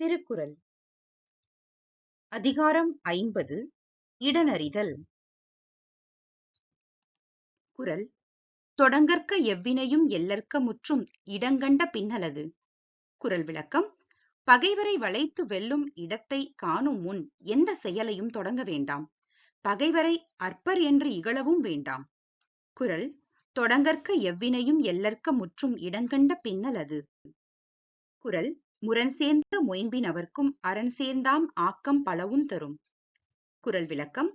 திருக்குறள். அதிகாரம் ஐம்பது இடனறிதல். குரல் தொடங்கற்க எவ்வினையும் எல்லற்க முற்றும் இடங்கண்ட பின்னலது. குரல் விளக்கம் பகைவரை வளைத்து வெல்லும் இடத்தை காணும் முன் எந்த செயலையும் தொடங்க வேண்டாம். பகைவரை அற்பர் என்று இகழவும் வேண்டாம். குரல் தொடங்கற்க எவ்வினையும் எல்லற்க முற்றும் இடங்கண்ட பின்னலது. குரல் முரண் சேர்ந்த மொயம்பின் அவர்க்கும் அரண் சேர்ந்தாம் ஆக்கம் பலவும் தரும். குரல் விளக்கம்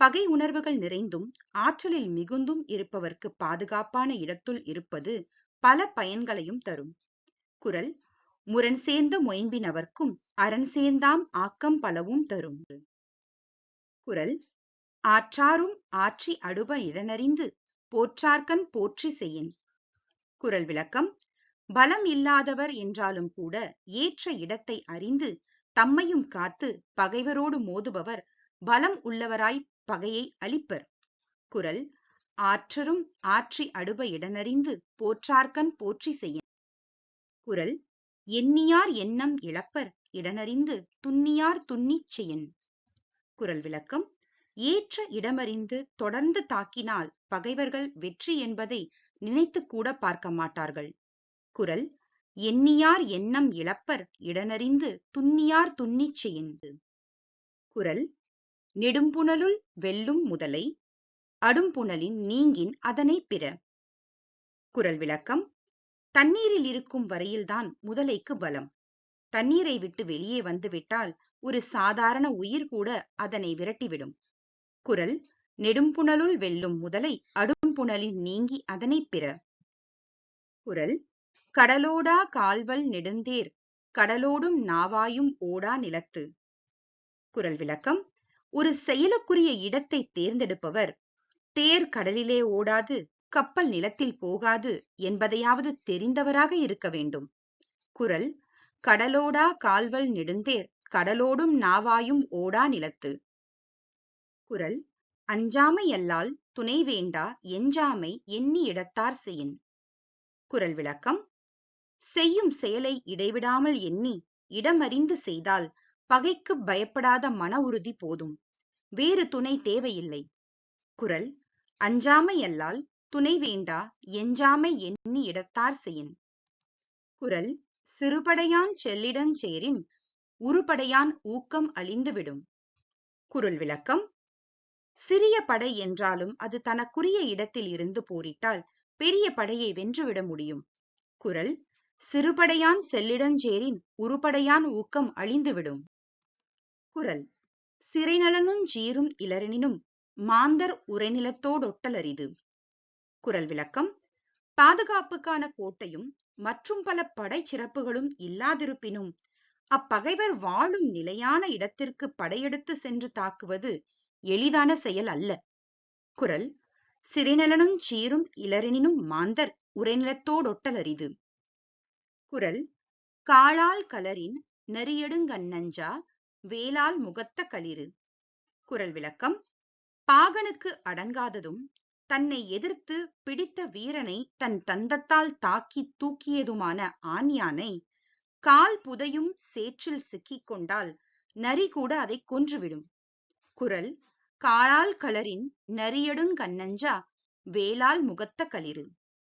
பகை உணர்வுகள் நிறைந்தும் ஆற்றலில் மிகுந்தும் இருப்பவர்க்கு பாதுகாப்பான இடத்துள் இருப்பது பல பயன்களையும் தரும். குரல் முரண் சேர்ந்த மொயம்பின் அவர்க்கும் அரண் சேர்ந்தாம் ஆக்கம் பலவும் தரும். குரல் ஆற்றாரும் ஆற்றி அடுப இடனறிந்து போற்றார்கண் போற்றி செய்யின். குரல் விளக்கம் பலம் இல்லாதவர் என்றாலும் கூட ஏற்ற இடத்தை அறிந்து தம்மையும் காத்து பகைவரோடு மோதுபவர் பலம் உள்ளவராய் பகையை அளிப்பர். குரல் ஆற்றரும் ஆற்றி அடுப இடனறிந்து போற்றார்கண் போற்றி செய்ய. குரல் எண்ணியார் எண்ணம் இழப்பர் இடனறிந்து துன்னியார் துன்னிச் செய்யன். குரல் விளக்கம் ஏற்ற இடமறிந்து தொடர்ந்து தாக்கினால் பகைவர்கள் வெற்றி என்பதை நினைத்துக்கூட பார்க்க மாட்டார்கள். திருக்குறள் எண்ணியார் எண்ணம் இழப்பர் இடனறிந்து துன்னியார் துன்னிச் செய்யின் குரல் நெடும்புணலுள் வெல்லும் முதலை அடும்புணலின் நீங்கின் அதனை பிற. குரல் விளக்கம் தண்ணீரில் இருக்கும் வரையில்தான் முதலைக்கு பலம். தண்ணீரை விட்டு வெளியே வந்துவிட்டால் ஒரு சாதாரண உயிர் கூட அதனை விரட்டிவிடும். குரல் நெடும்புணலுள் வெல்லும் முதலை அடும்புணலின் நீங்கி அதனை பிற. குரல் கடலோடா கால்வல் நெடுந்தேர் கடலோடும் நாவாயும் ஓடா நிலத்து. குரல் விளக்கம் ஒரு செயலுக்குரிய இடத்தை தேர்ந்தெடுப்பவர் தேர் கடலிலே ஓடாது கப்பல் நிலத்தில் போகாது என்பதையாவது தெரிந்தவராக இருக்க வேண்டும். குரல் கடலோடா கால்வல் நெடுந்தேர் கடலோடும் நாவாயும் ஓடா நிலத்து. குரல் அஞ்சாமை அல்லால் துணை வேண்டா எஞ்சாமை எண்ணி இடத்தார் செய்யின். குரல் விளக்கம் செய்யும் செயலை இடைவிடாமல் எண்ணி இடமறிந்து செய்தால் பகைக்கு பயப்படாத மன உறுதி போதும். வேறு துணை தேவையில்லை. குரல் அஞ்சாமை அல்லால் துணை வேண்டா எஞ்சாமை எண்ணி இடத்தார் செய்யின். குரல் சிறுபடையான் செல்லிடன் சேரின் உருபடையான் ஊக்கம் அழிந்துவிடும் குரல் விளக்கம் சிறிய படை என்றாலும் அது தனக்குரிய இடத்தில் இருந்து போரிட்டால் பெரிய படையை வென்றுவிட முடியும். குரல் சிறுபடையான் செல்லிடஞ்சேரின் உருபடையான் ஊக்கம் அழிந்துவிடும். குறள் சிறைநலனுஞ் சீரும் இளரெனினும் மாந்தர் உரைநிலத்தோடொட்டலரிது குறள் விளக்கம். பாதுகாப்புக்கான கோட்டையும் மற்றும் பல படை சிறப்புகளும் இல்லாதிருப்பினும் அப்பகைவர் வாழும் நிலையான இடத்திற்கு படையெடுத்து சென்று தாக்குவது எளிதான செயல் அல்ல. குறள் சிறைநலனும் சீரும் இளரெனினும் மாந்தர் உரைநிலத்தோடொட்டலரிது குரல் காளால் கலரின் நெறியடுங்கண்ணஞ்சா வேளால் முகத்த களிறு குரல் விளக்கம் பாகனுக்கு அடங்காததும் தன்னை எதிர்த்து பிடித்த வீரனை தன் தந்தத்தால் தாக்கி தூக்கியதுமான ஆண் யானை கால் புதையும் சேற்றில் சிக்கிக் கொண்டால் நரி கூட அதை கொன்றுவிடும் குரல் காளால் களரின் நரியடுங்கண்ணஞ்சா வேளால் முகத்த களிறு